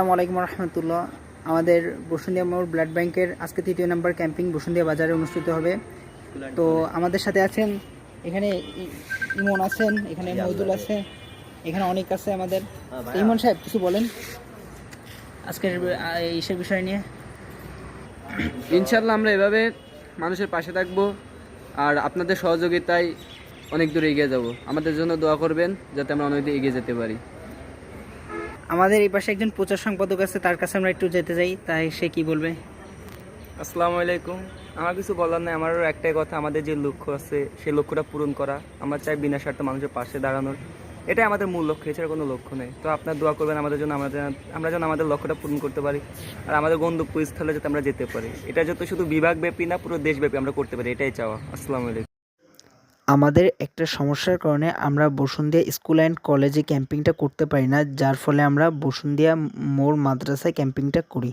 আসসালামু আলাইকুম রহমতুল্লাহ। আমাদের বসুন্ধিয়া মোড় ব্লাড ব্যাংকের আজকে তৃতীয় নাম্বার ক্যাম্পিং বসুন্ধিয়া বাজারে অনুষ্ঠিত হবে। তো আমাদের সাথে আছেন এখানে ইমন আছেন এখানে মহিদুল আছে এখানে অনেক আছে আমাদের। ইমন সাহেব কিছু বলেন? আজকের এইসব বিষয় নিয়ে। ইনশাল্লাহ আমরা এভাবে মানুষের পাশে থাকব আর আপনাদের সহযোগিতায় অনেক দূর এগিয়ে যাব। আমাদের জন্য দোয়া করবেন যাতে আমরা অনেক দূর এগিয়ে যেতে পারি। আমাদের এই পাশে একজন প্রচার সম্পাদক আছে, তার কাছে আমরা একটু যেতে চাই তাই সে কি বলবে? আসসালামু আলাইকুম। আমার কিছু বলার নাই, আমারও একটাই কথা, আমাদের যে লক্ষ্য আছে, সেই লক্ষ্যটা পূরণ করা। আমরা চাই বিনা স্বার্থে মানুষের পাশে দাঁড়ানোর। এটাই আমাদের মূল লক্ষ্য, এছাড়া কোনো লক্ষ্য নেই। তো আপনার দোয়া করবেন আমাদের জন্য আমাদের আমরা যেন আমাদের লক্ষ্যটা পূরণ করতে পারি, আর আমাদের গন্তব্যস্থলে যাতে আমরা যেতে পারি। এটা যাতে শুধু বিভাগব্যাপী না, পুরো দেশব্যাপী আমরা করতে পারি, এটাই চাওয়া। আসসালামু আলাইকুম। আমাদের একটা সমস্যার কারণে আমরা বসুন্ধিয়া স্কুল অ্যান্ড কলেজে ক্যাম্পিংটা করতে পারি না, যার ফলে আমরা বসুন্ধিয়া মোড় মাদ্রাসায় ক্যাম্পিংটা করি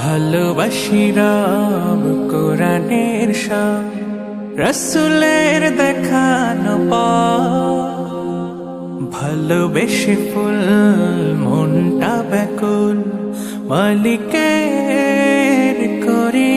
ভালোবাসি রাম কোরআনের শাম রসুলের দেখানো পথ। ভালোবেসে ফুল ব্যাকুল মালিকের করে